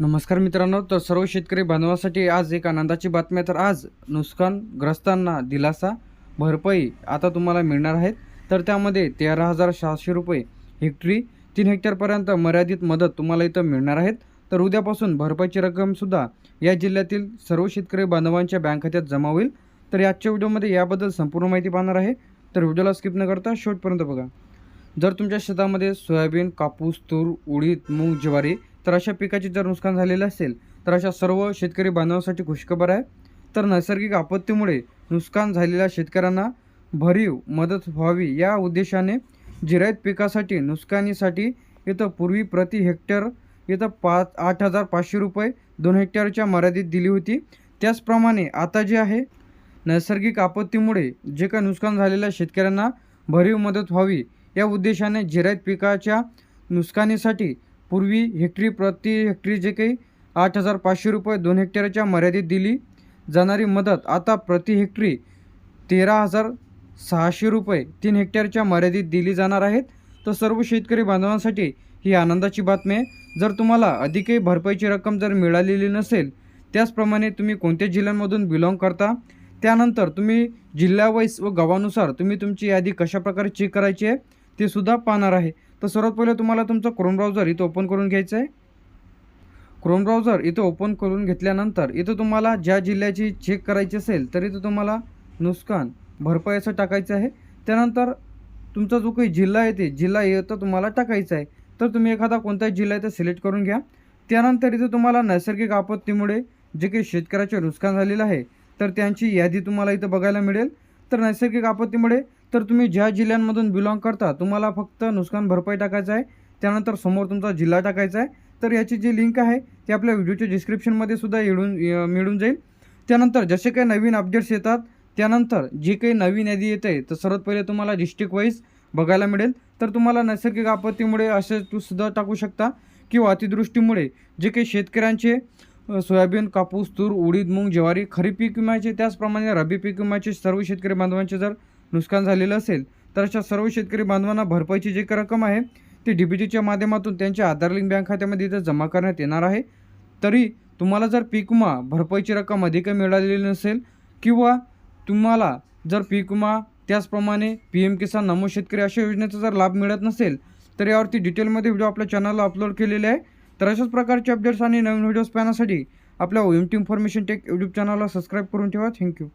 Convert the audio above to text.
नमस्कार मित्रांनो तर सर्व शेतकरी बांधवासाठी आज एक आनंदाची बातमी आहे. तर आज नुकसानग्रस्तांना दिलासा भरपाई आता तुम्हाला मिळणार आहेत. तर त्यामध्ये तेरा हजार सहाशे रुपये हेक्टरी तीन हेक्टरपर्यंत मर्यादित मदत तुम्हाला इथं मिळणार आहेत. तर उद्यापासून भरपाईची रक्कमसुद्धा या जिल्ह्यातील सर्व शेतकरी बांधवांच्या बँक खात्यात जमा होईल. तर आजच्या व्हिडिओमध्ये याबद्दल संपूर्ण माहिती पाहणार आहे. तर व्हिडिओला स्किप न करता शेवटपर्यंत बघा. जर तुमच्या शेतामध्ये सोयाबीन कापूस तूर उडीद मूग ज्वारी तर अशा पिकाचे जर नुकसान झालेलं असेल तर अशा सर्व शेतकरी बांधवांसाठी खुशखबर आहे. तर नैसर्गिक आपत्तीमुळे नुकसान झालेल्या शेतकऱ्यांना भरीव मदत व्हावी या उद्देशाने जिरायत पिकासाठी नुकसानीसाठी इथं पूर्वी प्रति हेक्टर इथं पाच आठ हजार पाचशे रुपये दोन हेक्टरच्या मर्यादित दिली होती. त्याचप्रमाणे आता जे आहे नैसर्गिक आपत्तीमुळे जे काही नुकसान झालेल्या शेतकऱ्यांना भरीव मदत व्हावी या उद्देशाने जिरायत पिकाच्या नुकसानीसाठी पूर्वी हेक्टरी प्रति हेक्टरी जे काही आठ हजार पाचशे रुपये दोन हेक्टरच्या मर्यादित दिली जाणारी मदत आता प्रति हेक्टरी तेरा हजार सहाशे रुपये तीन हेक्टरच्या मर्यादित दिली जाणार आहेत. तर सर्व शेतकरी बांधवांसाठी ही आनंदाची बातमी आहे. जर तुम्हाला अधिकही भरपाईची रक्कम जर मिळालेली नसेल त्याचप्रमाणे तुम्ही कोणत्या जिल्ह्यांमधून बिलॉंग करता त्यानंतर तुम्ही जिल्ह्यावाईज व गावानुसार तुम्ही तुमची यादी कशाप्रकारे चेक करायची आहे ते सुद्धा पाहणार आहे. तर सर्वात पहिले तुम्हाला तुमचं क्रोम ब्राउझर इथं ओपन करून घ्यायचं आहे क्रोम ब्राउझर इथं ओपन करून घेतल्यानंतर इथं तुम्हाला ज्या जिल्ह्याची चेक करायची असेल तर इथं तुम्हाला नुकसान भरपाई असं टाकायचं आहे. त्यानंतर तुमचा जो काही जिल्हा आहे ते जिल्हा येतं तुम्हाला टाकायचा आहे. तर तुम्ही एखादा कोणताही जिल्हा इथं सिलेक्ट करून घ्या. त्यानंतर इथं तुम्हाला नैसर्गिक आपत्तीमुळे जे काही शेतकऱ्याचे नुकसान झालेलं आहे तर त्यांची यादी तुम्हाला इथं बघायला मिळेल. तर नैसर्गिक आपत्तीमुळे तर तुम्ही ज्या जिल्ह्यांमधून बिलॉंग करता तुम्हाला फक्त नुकसान भरपाई टाकायचं आहे. त्यानंतर समोर तुमचा जिल्हा टाकायचा आहे. तर याची जी लिंक आहे ती आपल्या व्हिडिओच्या डिस्क्रिप्शनमध्ये सुद्धा येडून मिळून जाईल. त्यानंतर जसे काही नवीन अपडेट्स येतात त्यानंतर जे काही नवीन यादी येते तर सर्वात पहिले तुम्हाला डिस्ट्रिक्ट वाईज बघायला मिळेल. तर तुम्हाला नैसर्गिक आपत्तीमुळे असे तू सुद्धा टाकू शकता किंवा अतिदृष्टीमुळे जे काही शेतकऱ्यांचे सोयाबीन कापूस तूर उडीद मूग ज्वारी खरीप पीक विम्याचे त्याचप्रमाणे रब्बी पीक विम्याचे सर्व शेतकरी बांधवांचे जर नुकसान झालेलं असेल तर अशा सर्व शेतकरी बांधवांना भरपाईची जी काही रक्कम आहे ती डी बी टीच्या माध्यमातून त्यांच्या आधार लिंक बँक खात्यामध्ये इथं जमा करण्यात येणार आहे. तरी तुम्हाला जर पीक विमा भरपाईची रक्कम अधिक मिळालेली नसेल किंवा तुम्हाला जर पीक विमा त्याचप्रमाणे पी एम किसान नमो शेतकरी अशा योजनेचा जर लाभ मिळत नसेल तर यावरती डिटेलमध्ये व्हिडिओ आपल्या चॅनलला अपलोड केलेले आहे. तर अशाच प्रकारचे अपडेट्स आणि नवीन व्हिडिओज पाहण्यासाठी आपल्या O M T information tech YouTube चॅनलला सबस्क्राईब करून ठेवा. Thank you